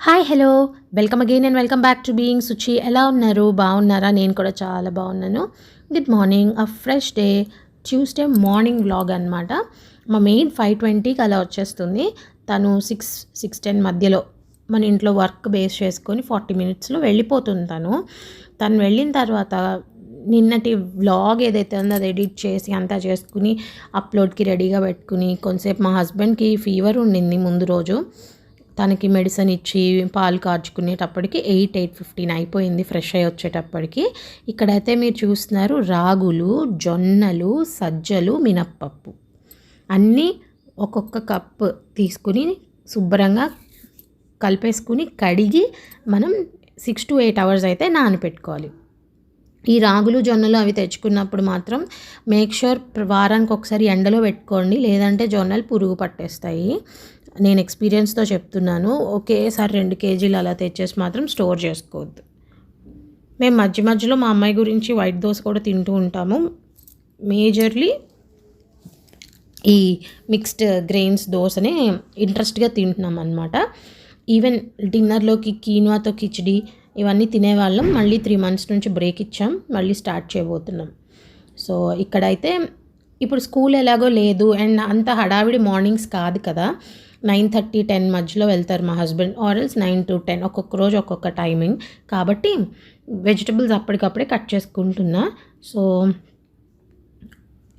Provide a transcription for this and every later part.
Hi hello welcome again and welcome back to being Suchi ఎలా ఉన్నారు? బాగున్నారా? నేను కూడా చాలా బాగున్నాను. Good morning a fresh day Tuesday morning vlog అనమాట మా మెయిన్ ఫైవ్ ట్వంటీకి అలా వచ్చేస్తుంది. తను సిక్స్ సిక్స్ టెన్ మధ్యలో మన ఇంట్లో వర్క్ బేస్ చేసుకొని ఫార్టీ మినిట్స్లో వెళ్ళిపోతుంది తను. తను వెళ్ళిన తర్వాత నిన్నటి వ్లాగ్ ఏదైతే ఉందో అది ఎడిట్ చేసి అంతా చేసుకుని అప్లోడ్కి రెడీగా పెట్టుకుని కొంతసేపు మా హస్బెండ్కి ఫీవర్ ఉండింది ముందు రోజు. తనకి మెడిసిన్ ఇచ్చి పాలు కార్చుకునేటప్పటికి ఎయిట్ ఎయిట్ ఫిఫ్టీన్ అయిపోయింది ఫ్రెష్ అయ్యి వచ్చేటప్పటికి. ఇక్కడైతే మీరు చూస్తున్నారు రాగులు జొన్నలు సజ్జలు మినప్పప్పు. అన్నీ ఒక్కొక్క కప్పు తీసుకుని శుభ్రంగా కలిపేసుకుని కడిగి మనం సిక్స్ టు ఎయిట్ అవర్స్ అయితే నానపెట్టుకోవాలి. ఈ రాగులు జొన్నలు అవి తెచ్చుకున్నప్పుడు మాత్రం మేక్ షూర్ వారానికి ఒకసారి ఎండలో పెట్టుకోండి లేదంటే జొన్నలు పురుగు పట్టేస్తాయి. నేను ఎక్స్పీరియన్స్తో చెప్తున్నాను. ఒకేసారి రెండు కేజీలు అలా తెచ్చేసి మాత్రం స్టోర్ చేసుకోవద్దు. మేము మధ్య మధ్యలో మా అమ్మాయి గురించి వైట్ దోశ కూడా తింటూ ఉంటాము. మేజర్లీ ఈ మిక్స్డ్ గ్రెయిన్స్ దోశనే ఇంట్రెస్ట్గా తింటున్నాం అనమాట ఈవెన్ డిన్నర్లోకి కీన్వాతో కిచిడి ఇవన్నీ తినేవాళ్ళం. మళ్ళీ త్రీ మంత్స్ నుంచి బ్రేక్ ఇచ్చాం. మళ్ళీ స్టార్ట్ చేయబోతున్నాం. సో ఇక్కడైతే ఇప్పుడు స్కూల్ ఎలాగో లేదు. అండ్ అంత హడావిడి మార్నింగ్స్ కాదు కదా. నైన్ థర్టీ టెన్ మధ్యలో వెళ్తారు మా హస్బెండ్ ఆరల్స్ నైన్ టు టెన్ ఒక్కొక్క రోజు ఒక్కొక్క టైమింగ్. కాబట్టి వెజిటబుల్స్ అప్పటికప్పుడే కట్ చేసుకుంటున్నా. సో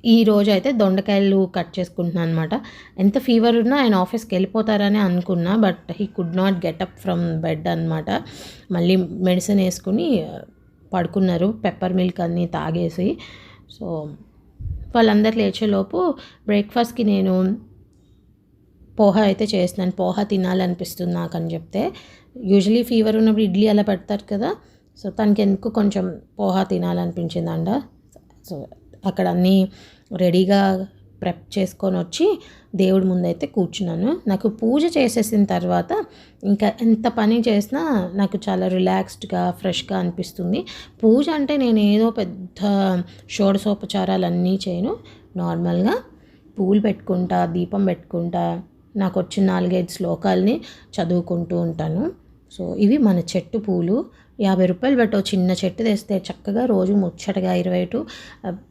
ఈ రోజు అయితే దొండకాయలు కట్ చేసుకుంటున్నాను అనమాట ఎంత ఫీవర్ ఉన్నా ఆయన ఆఫీస్కి వెళ్ళిపోతారని అనుకున్నా but he could not get up from bed అనమాట మళ్ళీ మెడిసిన్ వేసుకుని uh, పడుకున్నారు పెప్పర్ మిల్క్ అన్నీ తాగేసి. సో వాళ్ళందరు లేచేలోపు బ్రేక్ఫాస్ట్కి నేను పోహా అయితే చేస్తున్నాను. పోహా తినాలనిపిస్తుంది నాకు అని చెప్తే. యూజువలీ ఫీవర్ ఉన్నప్పుడు ఇడ్లీ అలా పెడతారు కదా. సో తనకి ఎందుకు కొంచెం పోహా తినాలనిపించిందండ సో అక్కడ అన్నీ రెడీగా ప్రెప్ చేసుకొని వచ్చి దేవుడి ముందైతే కూర్చున్నాను. నాకు పూజ చేసేసిన తర్వాత ఇంకా ఎంత పని చేసినా నాకు చాలా రిలాక్స్డ్గా ఫ్రెష్గా అనిపిస్తుంది. పూజ అంటే నేను ఏదో పెద్ద షోడసోపచారాలన్నీ చేయను. నార్మల్గా పూలు పెట్టుకుంటా దీపం పెట్టుకుంటా నాకు వచ్చిన నాలుగైదు శ్లోకాలని చదువుకుంటూ ఉంటాను. సో ఇవి మన చెట్టు పూలు. యాభై రూపాయలు పెట్టో చిన్న చెట్టు తెస్తే చక్కగా రోజు ముచ్చటగా ఇరవై టు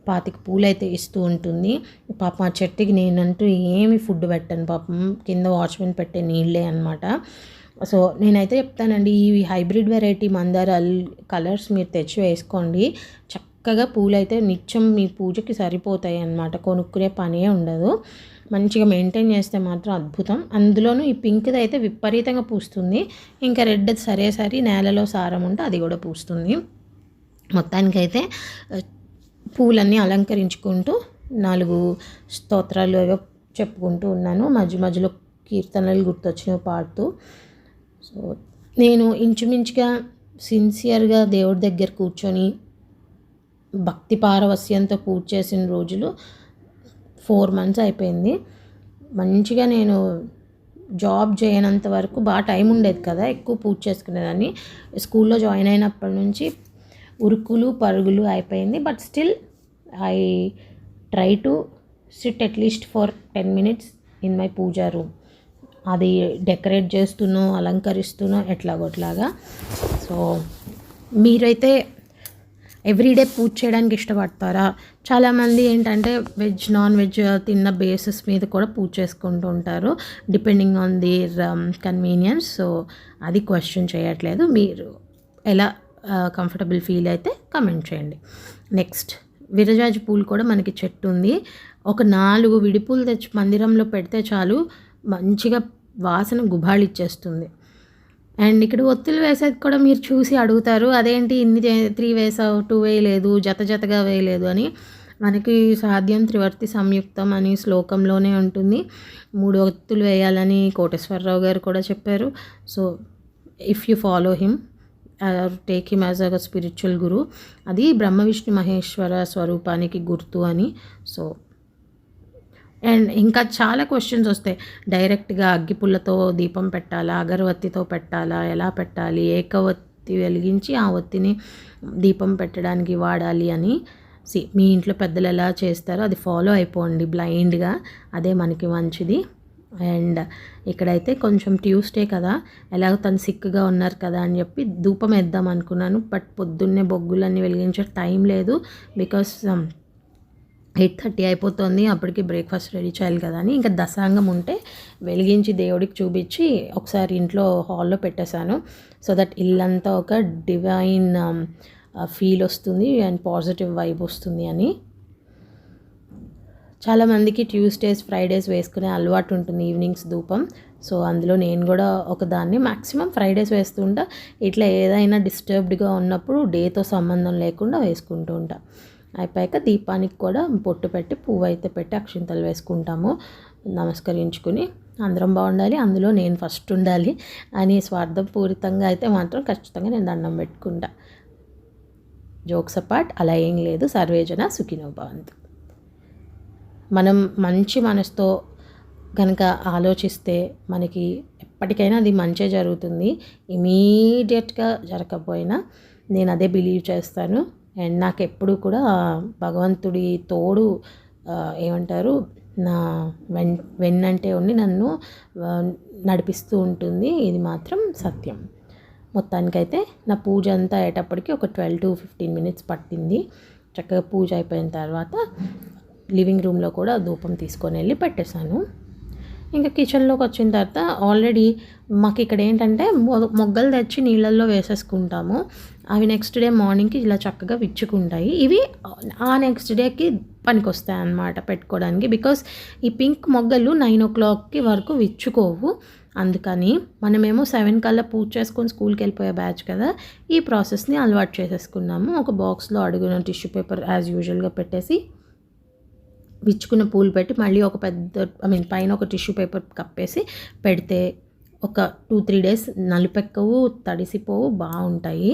పాతిక పూలు అయితే ఇస్తూ ఉంటుంది. పాపం ఆ చెట్టుకి నేనంటూ ఏమి ఫుడ్ పెట్టాను. పాపం కింద వాచ్మెన్ పెట్టే నీళ్ళే అనమాట సో నేనైతే చెప్తానండి ఈ హైబ్రిడ్ వెరైటీ మందారాలు కలర్స్ మీరు తెచ్చి వేసుకోండి. చక్క చక్కగా పూలైతే నిత్యం మీ పూజకి సరిపోతాయి అన్నమాట కొనుక్కునే పనే ఉండదు. మంచిగా మెయింటైన్ చేస్తే మాత్రం అద్భుతం. అందులోనూ ఈ పింక్ది అయితే విపరీతంగా పూస్తుంది. ఇంకా రెడ్ సరే సరి నేలలో సారం ఉంటే అది కూడా పూస్తుంది. మొత్తానికైతే పూలన్నీ అలంకరించుకుంటూ నాలుగు స్తోత్రాలు ఏవో చెప్పుకుంటూ ఉన్నాను. మధ్య మధ్యలో కీర్తనలు గుర్తొచ్చినవి పాడుతూ. సో నేను ఇంచుమించుగా సిన్సియర్గా దేవుడి దగ్గర కూర్చొని భక్తి పారవస్యంతో పూజ చేసిన రోజులు ఫోర్ మంత్స్ అయిపోయింది. మంచిగా నేను జాబ్ చేయనంత వరకు బాగా టైం ఉండేది కదా ఎక్కువ పూజ చేసుకునేదాన్ని. స్కూల్లో జాయిన్ అయినప్పటి నుంచి ఉరుకులు పరుగులు అయిపోయింది. But still I try to sit atleast for ten minutes in my puja room. అది డెకరేట్ చేస్తున్నో అలంకరిస్తున్నో ఎట్లాగోట్లాగా. సో మీరైతే ఎవ్రీడే పూజ చేయడానికి ఇష్టపడతారా? చాలామంది ఏంటంటే వెజ్ నాన్ వెజ్ తిన్న బేసిస్ మీద కూడా పూజ చేసుకుంటూ ఉంటారు. Depending on the convenience so అది క్వశ్చన్ చేయట్లేదు. మీరు ఎలా uh, కంఫర్టబుల్ ఫీల్ అయితే కమెంట్ చేయండి. నెక్స్ట్ విరజాజి పూలు కూడా మనకి చెట్టు ఉంది. ఒక నాలుగు విడిపూలు తెచ్చి మందిరంలో పెడితే చాలు మంచిగా వాసన గుబాళిచ్చేస్తుంది. అండ్ ఇక్కడ ఒత్తులు వేసేది కూడా మీరు చూసి అడుగుతారు అదేంటి ఇన్ని త్రీ వేసావు టూ వేయలేదు జత జతగా వేయలేదు అని. మనకి సాధ్యం త్రివర్తి సంయుక్తం అని శ్లోకంలోనే ఉంటుంది. మూడు ఒత్తులు వేయాలని కోటేశ్వరరావు గారు కూడా చెప్పారు. So if you follow him take him as a spiritual guru అది బ్రహ్మ విష్ణు మహేశ్వర స్వరూపానికి గుర్తు అని. సో అండ్ ఇంకా చాలా క్వశ్చన్స్ వస్తాయి. డైరెక్ట్గా అగ్గిపుల్లతో దీపం పెట్టాలా అగరవత్తితో పెట్టాలా ఎలా పెట్టాలి ఏకవత్తి వెలిగించి ఆ ఒత్తిని దీపం పెట్టడానికి వాడాలి అని. సి మీ ఇంట్లో పెద్దలు ఎలా చేస్తారో అది ఫాలో అయిపోండి బ్లైండ్గా అదే మనకి మంచిది. అండ్ ఇక్కడైతే కొంచెం ట్యూస్డే కదా. ఎలాగో తను సిక్గా ఉన్నారు కదా అని చెప్పి ధూపం వేద్దాం అనుకున్నాను. బట్ పొద్దున్నే బొగ్గులన్నీ వెలిగించే టైం లేదు. బికాస్ ఎయిట్ థర్టీ అయిపోతుంది. అప్పటికి బ్రేక్ఫాస్ట్ రెడీ చేయాలి కదా అని. ఇంకా దశాంగం ఉంటే వెలిగించి దేవుడికి చూపించి ఒకసారి ఇంట్లో హాల్లో పెట్టేశాను. సో దట్ ఇల్లంతా ఒక డివైన్ ఫీల్ um, వస్తుంది అండ్ పాజిటివ్ వైబ్ వస్తుంది అని. చాలామందికి ట్యూస్డేస్ ఫ్రైడేస్ వేసుకునే అలవాటు ఉంటుంది ఈవినింగ్స్ ధూపం. సో అందులో నేను కూడా ఒకదాన్ని మ్యాక్సిమం ఫ్రైడేస్ వేస్తుంటా. ఇట్లా ఏదైనా డిస్టర్బ్డ్గా ఉన్నప్పుడు డేతో సంబంధం లేకుండా వేసుకుంటూ ఉంటాను అయిపోయాక దీపానికి కూడా పొట్టు పెట్టి పువ్వు అయితే పెట్టి అక్షింతలు వేసుకుంటాము. నమస్కరించుకుని అందరం బాగుండాలి. అందులో నేను ఫస్ట్ ఉండాలి అని స్వార్థపూరితంగా అయితే మాత్రం ఖచ్చితంగా నేను దండం పెట్టుకుంటా. జోక్స్ అపార్ట్ అలా ఏం లేదు. సర్వేజన సుఖినో భవంతు. మనం మంచి మనసుతో కనుక ఆలోచిస్తే మనకి ఎప్పటికైనా అది మంచే జరుగుతుంది. ఇమీడియట్గా జరగకపోయినా నేను అదే బిలీవ్ చేస్తాను. అండ్ నాకు ఎప్పుడు కూడా భగవంతుడి తోడు ఏమంటారు నా వెన్ వెన్నంటే ఉండి నన్ను నడిపిస్తూ ఉంటుంది. ఇది మాత్రం సత్యం. మొత్తానికైతే నా పూజ అంతా అయ్యేటప్పటికి ఒక ట్వెల్వ్ టు ఫిఫ్టీన్ మినిట్స్ పట్టింది. చక్కగా పూజ అయిపోయిన తర్వాత లివింగ్ రూమ్లో కూడా ధూపం తీసుకొని వెళ్ళి పెట్టేశాను. ఇంకా కిచెన్లోకి వచ్చిన తర్వాత ఆల్రెడీ మాకు ఇక్కడ ఏంటంటే మొగ్గలు తెచ్చి నీళ్ళల్లో వేసేసుకుంటాము. అవి నెక్స్ట్ డే మార్నింగ్కి ఇలా చక్కగా విచ్చుకుంటాయి. ఇవి ఆ నెక్స్ట్ డేకి పనికి వస్తాయి అన్నమాట పెట్టుకోవడానికి బికాస్ ఈ పింక్ మొగ్గలు నైన్ ఓ క్లాక్కి వరకు విచ్చుకోవు. అందుకని మనమేమో సెవెన్ కల్లా పూజ చేసుకొని స్కూల్కి వెళ్ళిపోయే బ్యాచ్ కదా. ఈ ప్రాసెస్ని అలవాటు చేసేసుకున్నాము. ఒక బాక్స్లో అడుగున టిష్యూ పేపర్ యాజ్ యూజువల్గా పెట్టేసి విచ్చుకున్న పూలు పెట్టి మళ్ళీ ఒక పెద్ద ఐ మీన్ పైన ఒక టిష్యూ పేపర్ కప్పేసి పెడితే ఒక టూ త్రీ డేస్ నలిపెక్కవు తడిసిపోవు బాగుంటాయి.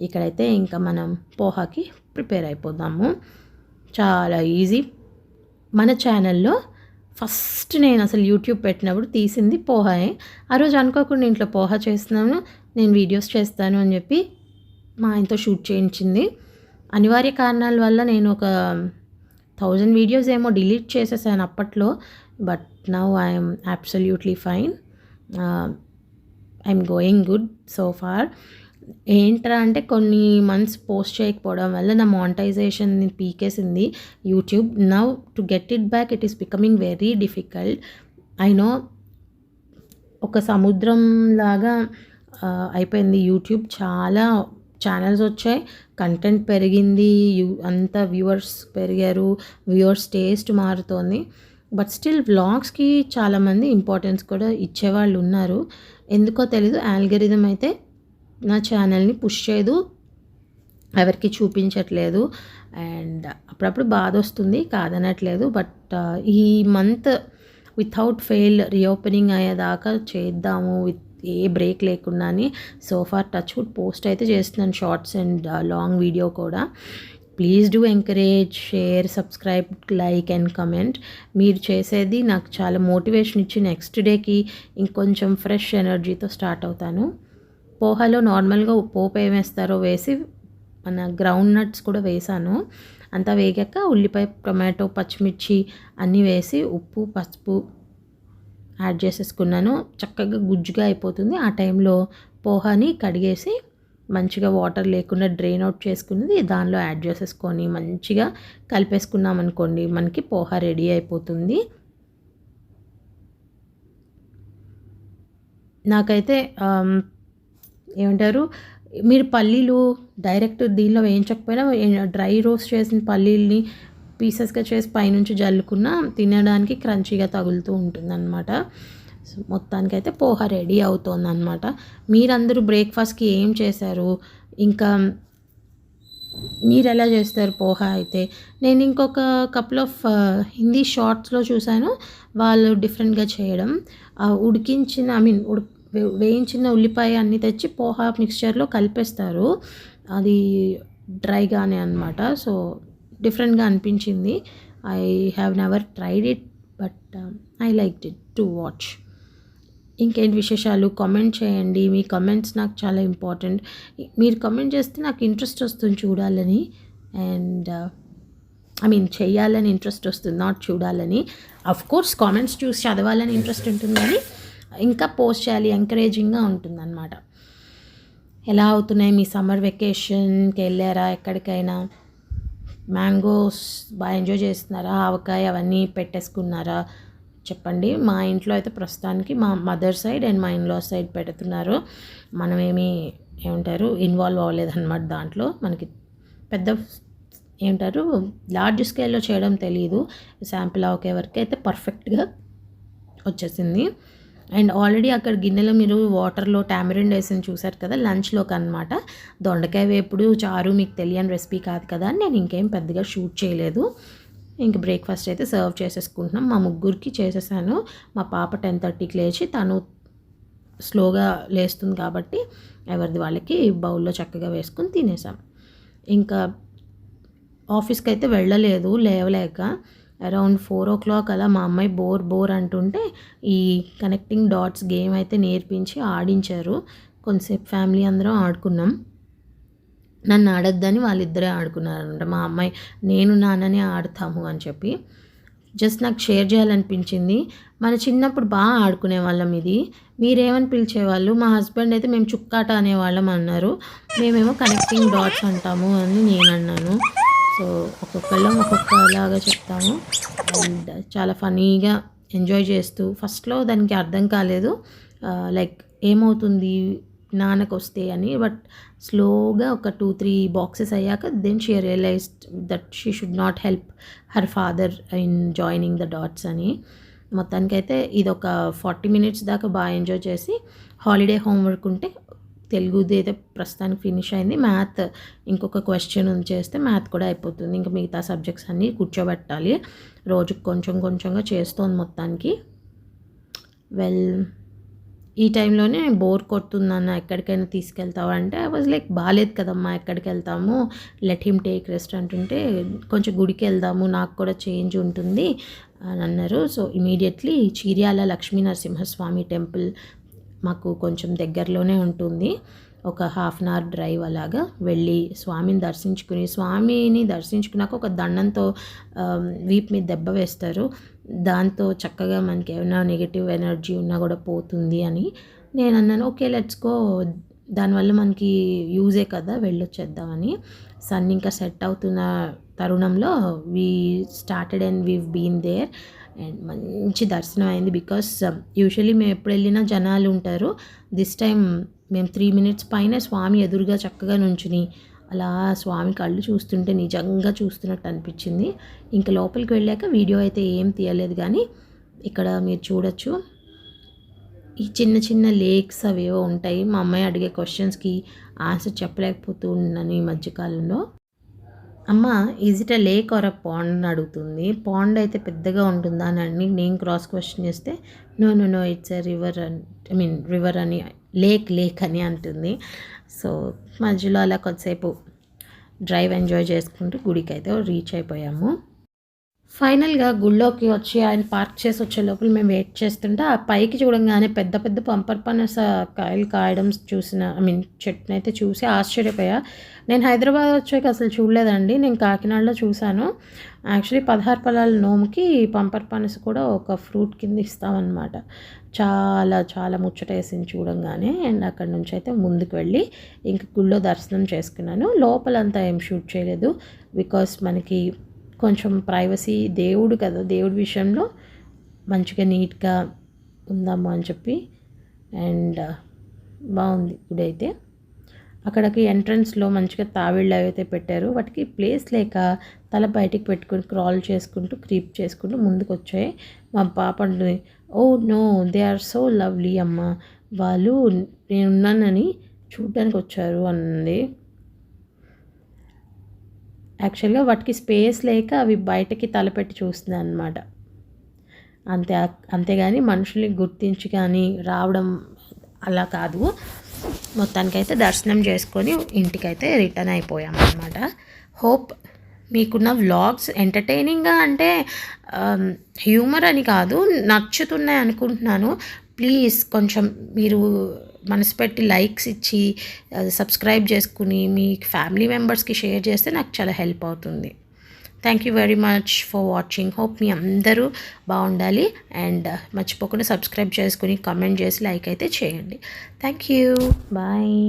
ఇక్కడైతే ఇంకా మనం పోహాకి ప్రిపేర్ అయిపోదాము. చాలా ఈజీ. మన ఛానల్లో ఫస్ట్ నేను అసలు యూట్యూబ్ పెట్టినప్పుడు తీసింది పోహాయే. ఆ రోజు అనుకోకుండా ఇంట్లో పోహా చేస్తున్నాను నేను వీడియోస్ చేస్తాను అని చెప్పి మా ఆయనతో షూట్ చేయించింది. అనివార్య కారణాల వల్ల నేను ఒక థౌజండ్ వీడియోస్ ఏమో డిలీట్ చేసేసాను అప్పట్లో but now I'm absolutely fine I'm going good so far ఏంట్రా అంటే కొన్ని మంత్స్ పోస్ట్ చేయకపోవడం వల్ల నా monetisation పీకేసింది YouTube now to get it back it is becoming very difficult I know ఒక సముద్రం లాగా uh, అయిపోయింది యూట్యూబ్ చాలా ఛానల్స్ వచ్చాయి. కంటెంట్ పెరిగింది. యూ అంత వ్యూవర్స్ పెరిగారు. వ్యూవర్స్ టేస్ట్ మారుతోంది. బట్ స్టిల్ వ్లాగ్స్కి చాలామంది ఇంపార్టెన్స్ కూడా ఇచ్చేవాళ్ళు ఉన్నారు. ఎందుకో తెలీదు. ఆల్గరిథం అయితే నా ఛానల్ని పుష్ చేయదు. ఎవరికి చూపించట్లేదు. అండ్ అప్పుడప్పుడు బాధ వస్తుంది. కాదనట్లేదు. బట్ uh, ఈ మంత్ వితౌట్ ఫెయిల్ రీఓపెనింగ్ అయ్యేదాకా చేద్దాము. విత్ ఏ బ్రేక్ లేకుండా సోఫా టచ్ వుడ్ పోస్ట్ అయితే చేస్తున్నాను షార్ట్స్ అండ్ లాంగ్ వీడియో కూడా. Please do encourage share subscribe like and comment. మీరు చేసేది నాకు చాలా మోటివేషన్ ఇచ్చి నెక్స్ట్ డేకి ఇంకొంచెం ఫ్రెష్ ఎనర్జీతో స్టార్ట్ అవుతాను. పోహాలో నార్మల్గా పోపు ఏమేస్తారో వేసి మన గ్రౌండ్ నట్స్ కూడా వేసాను. అంతా వేగాక ఉల్లిపాయ టొమాటో పచ్చిమిర్చి అన్నీ వేసి ఉప్పు పసుపు యాడ్ చేసేసుకున్నాను. చక్కగా గుజ్జుగా అయిపోతుంది. ఆ టైంలో పోహాని కడిగేసి మంచిగా వాటర్ లేకుండా డ్రైన్ అవుట్ చేసుకున్నది దానిలో యాడ్ చేసేసుకొని మంచిగా కలిపేసుకున్నాం అనుకోండి మనకి పోహా రెడీ అయిపోతుంది. నాకైతే ఏమంటారు మీరు పల్లీలు డైరెక్ట్ దీనిలో వేయించకపోయినా డ్రై రోస్ట్ చేసిన పల్లీల్ని పీసెస్గా చేసి పైనుంచి జల్లుకున్న తినడానికి క్రంచీగా తగులుతూ ఉంటుందన్నమాట. సో మొత్తానికైతే పోహ రెడీ అవుతుంది మీరందరూ బ్రేక్ఫాస్ట్కి ఏం చేశారు? ఇంకా మీరు ఎలా చేస్తారు పోహ అయితే? నేను ఇంకొక కపుల్ ఆఫ్ uh, హిందీ షార్ట్స్లో చూశాను. వాళ్ళు డిఫరెంట్గా చేయడం. ఉడికించిన ఐ మీన్ ఉడి వేయించిన ఉల్లిపాయ అన్నీ తెచ్చి పోహా మిక్స్చర్లో కలిపేస్తారు. అది డ్రైగానే అనమాట సో డిఫరెంట్గా అనిపించింది. I have never tried it but I like it to watch ఇంకేంటి విశేషాలు? కామెంట్ చేయండి. మీ కమెంట్స్ నాకు చాలా ఇంపార్టెంట్ మీరు కమెంట్ చేస్తే నాకు ఇంట్రెస్ట్ వస్తుంది చూడాలని. అండ్ ఐ మీన్ చేయాలని ఇంట్రెస్ట్ వస్తుంది నాట్ చూడాలని. అఫ్ కోర్స్ కామెంట్స్ చూసి చదవాలని ఇంట్రెస్ట్ ఉంటుంది కానీ ఇంకా పోస్ట్ చేయాలి ఎంకరేజింగ్గా ఉంటుంది అనమాట ఎలా అవుతున్నాయి మీ సమ్మర్ వెకేషన్కి వెళ్ళారా ఎక్కడికైనా? మ్యాంగోస్ బాగా ఎంజాయ్ చేస్తున్నారా? ఆవకాయ అవన్నీ పెట్టేసుకున్నారా? చెప్పండి. మా ఇంట్లో అయితే ప్రస్తుతానికి మా మదర్ సైడ్ అండ్ మా ఇన్లో సైడ్ పెడుతున్నారు. మనమేమి ఏమంటారు? ఇన్వాల్వ్ అవ్వలేదన్నమాట దాంట్లో. మనకి పెద్ద ఏమంటారు? లార్జ్ స్కేల్లో చేయడం తెలియదు శాంపిల్ ఆవకాయ వరకు అయితే పర్ఫెక్ట్గా వచ్చేసింది. అండ్ ఆల్రెడీ అక్కడ గిన్నెలో మీరు వాటర్లో టామరిన్ వేసి చూసారు కదా లంచ్లోకి అనమాట దొండకాయ వేపుడు చారు మీకు తెలియని రెసిపీ కాదు కదా అని నేను ఇంకేం పెద్దగా షూట్ చేయలేదు. ఇంక బ్రేక్ఫాస్ట్ అయితే సర్వ్ చేసేసుకుంటున్నాం. మా ముగ్గురికి చేసేసాను. మా పాప టెన్ థర్టీకి లేచి తను స్లోగా లేస్తుంది కాబట్టి ఎవరిది వాళ్ళకి బౌల్లో చక్కగా వేసుకుని తినేసాం. ఇంకా ఆఫీస్కి అయితే వెళ్ళలేదు లేవలేక అరౌండ్ ఫోర్ ఓ క్లాక్ అలా మా అమ్మాయి బోర్ బోర్ అంటుంటే ఈ కనెక్టింగ్ డాట్స్ గేమ్ అయితే నేర్పించి ఆడించారు. కొంతసేపు ఫ్యామిలీ అందరం ఆడుకున్నాం. నన్ను ఆడొద్దని వాళ్ళిద్దరే ఆడుకున్నారనమాట మా అమ్మాయి నేను నాన్ననే ఆడతాము అని చెప్పి. జస్ట్ నాకు షేర్ చేయాలనిపించింది. మన చిన్నప్పుడు బాగా ఆడుకునే వాళ్ళం ఇది. మీరేమని పిలిచేవాళ్ళు? మా హస్బెండ్ అయితే మేము చుక్కాట అనేవాళ్ళం అన్నారు. మేమేమో కనెక్టింగ్ డాట్స్ అంటాము అని నేను అన్నాను. సో ఒక్కొక్కళ్ళం ఒక్కొక్కలాగా చెప్తాము. అండ్ చాలా ఫనీగా ఎంజాయ్ చేస్తూ ఫస్ట్లో దానికి అర్థం కాలేదు. లైక్ ఏమవుతుంది నాన్నకు వస్తే అని బట్ స్లోగా ఒక టూ త్రీ బాక్సెస్ అయ్యాక then she realised that she should not help her father in joining the dots అని. మొత్తానికైతే ఇది ఒక ఫార్టీ మినిట్స్ దాకా బాగా ఎంజాయ్ చేసి హాలిడే హోంవర్క్ ఉంటే తెలుగుది అయితే ప్రస్తుతానికి ఫినిష్ అయింది. మ్యాథ్ ఇంకొక క్వశ్చన్ చేస్తే మ్యాథ్ కూడా అయిపోతుంది. ఇంకా మిగతా సబ్జెక్ట్స్ అన్నీ కూర్చోబెట్టాలి. రోజుకు కొంచెం కొంచెంగా చేస్తోంది మొత్తానికి. వెల్ ఈ టైంలోనే బోర్ కొడుతుందన్న ఎక్కడికైనా తీసుకెళ్తావా అంటే ఐ వాజ్ లైక్ బాగాలేదు కదమ్మా ఎక్కడికి వెళ్తాము? లెట్ హిమ్ టేక్ రెస్ట్ అంటుంటే కొంచెం గుడికి వెళ్దాము నాకు కూడా చేంజ్ ఉంటుంది అని అన్నారు. So immediately Cheriyala Lakshmi Narasimhaswamy temple మాకు కొంచెం దగ్గరలోనే ఉంటుంది. ఒక హాఫ్ అన్ అవర్ డ్రైవ్ అలాగా వెళ్ళి స్వామిని దర్శించుకుని స్వామిని దర్శించుకున్నాక ఒక దండంతో వీప్ మీద దెబ్బ వేస్తారు. దాంతో చక్కగా మనకి ఏమైనా నెగిటివ్ ఎనర్జీ ఉన్నా కూడా పోతుంది అని నేను అన్నాను ఓకే లెట్స్ గో దానివల్ల మనకి యూజే కదా వెళ్ళొచ్చేద్దామని సన్ ఇంకా సెట్ అవుతున్న తరుణంలో we started and we've been there and మంచి దర్శనం అయింది బికాస్ um, యూజువలీ మేము ఎప్పుడు వెళ్ళినా జనాలు ఉంటారు. దిస్ టైం మేము త్రీ మినిట్స్ పైన స్వామి ఎదురుగా చక్కగా నుంచుని అలా స్వామి కళ్ళు చూస్తుంటే నిజంగా చూస్తున్నట్టు అనిపించింది. ఇంకా లోపలికి వెళ్ళాక వీడియో అయితే ఏం తీయలేదు కానీ ఇక్కడ మీరు చూడొచ్చు. ఈ చిన్న చిన్న లేక్స్ అవేవో ఉంటాయి. మా అమ్మాయి అడిగే క్వశ్చన్స్కి ఆన్సర్ చెప్పలేకపోతూ ఉన్నాను ఈ మధ్యకాలంలో. అమ్మ is it a lake or a pond అని అడుగుతుంది. పాండ్ అయితే పెద్దగా ఉంటుందా? అని అన్ని నేను క్రాస్ క్వశ్చన్ చేస్తే no no no it's a river అని ఐ మీన్ రివర్ అని లేక్ లేక్ అని అంటుంది. సో మధ్యలో అలా కొద్దిసేపు డ్రైవ్ ఎంజాయ్ చేసుకుంటూ గుడికి అయితే రీచ్ అయిపోయాము. ఫైనల్గా గుళ్ళోకి వచ్చి ఆయన పార్క్ చేసి వచ్చే లోపల మేము వెయిట్ చేస్తుంటే ఆ పైకి చూడంగానే పెద్ద పెద్ద పంపర్ పనస కాయలు కాయడం చూసిన ఐ మీన్ చెట్టును అయితే చూసి ఆశ్చర్యపోయా. నేను హైదరాబాద్ వచ్చాక అసలు చూడలేదండి. నేను కాకినాడలో చూశాను. యాక్చువల్లీ పదహారు పొలాల నోముకి పంపర్ పనస కూడా ఒక ఫ్రూట్ కింద ఇస్తామన్నమాట. చాలా చాలా ముచ్చట వేసింది చూడంగానే. అండ్ అక్కడ నుంచి అయితే ముందుకు వెళ్ళి ఇంక గుళ్ళో దర్శనం చేసుకున్నాను. లోపలంతా ఏం షూట్ చేయలేదు. బికాస్ మనకి కొంచెం ప్రైవసీ దేవుడు కదా దేవుడి విషయంలో మంచిగా నీట్గా ఉందాము అని చెప్పి అండ్ uh, బాగుంది ఇప్పుడైతే. అయితే అక్కడికి ఎంట్రన్స్లో మంచిగా తావిళ్ళు అయితే పెట్టారు. వాటికి ప్లేస్ లేక తల బయటికి పెట్టుకుని క్రాల్ చేసుకుంటూ క్రీప్ చేసుకుంటూ ముందుకు వచ్చాయి మా పాప ఓ no they are so lovely అమ్మ. వాళ్ళు నేనున్నానని చూడ్డానికి వచ్చారు అన్నది యాక్చువల్గా వాటికి స్పేస్ లేక అవి బయటకి తలపెట్టి చూస్తుంది అనమాట అంతే అంతేగాని మనుషుల్ని గుర్తించి కానీ రావడం అలా కాదు. మొత్తానికైతే దర్శనం చేసుకొని ఇంటికైతే రిటర్న్ అయిపోయాం అనమాట హోప్ మీకున్న వ్లాగ్స్ ఎంటర్టైనింగ్గా అంటే హ్యూమర్ అని కాదు నచ్చుతున్నాయి అనుకుంటున్నాను. ప్లీజ్ కొంచెం మీరు మనసు పెట్టి లైక్స్ ఇచ్చి సబ్స్క్రైబ్ చేసుకుని మీ ఫ్యామిలీ మెంబర్స్కి షేర్ చేస్తే నాకు చాలా హెల్ప్ అవుతుంది. Thank you very much for watching hope మీ అందరూ బాగుండాలి. అండ్ మర్చిపోకుండా సబ్స్క్రైబ్ చేసుకుని కామెంట్ చేసి లైక్ అయితే చేయండి. Thank you bye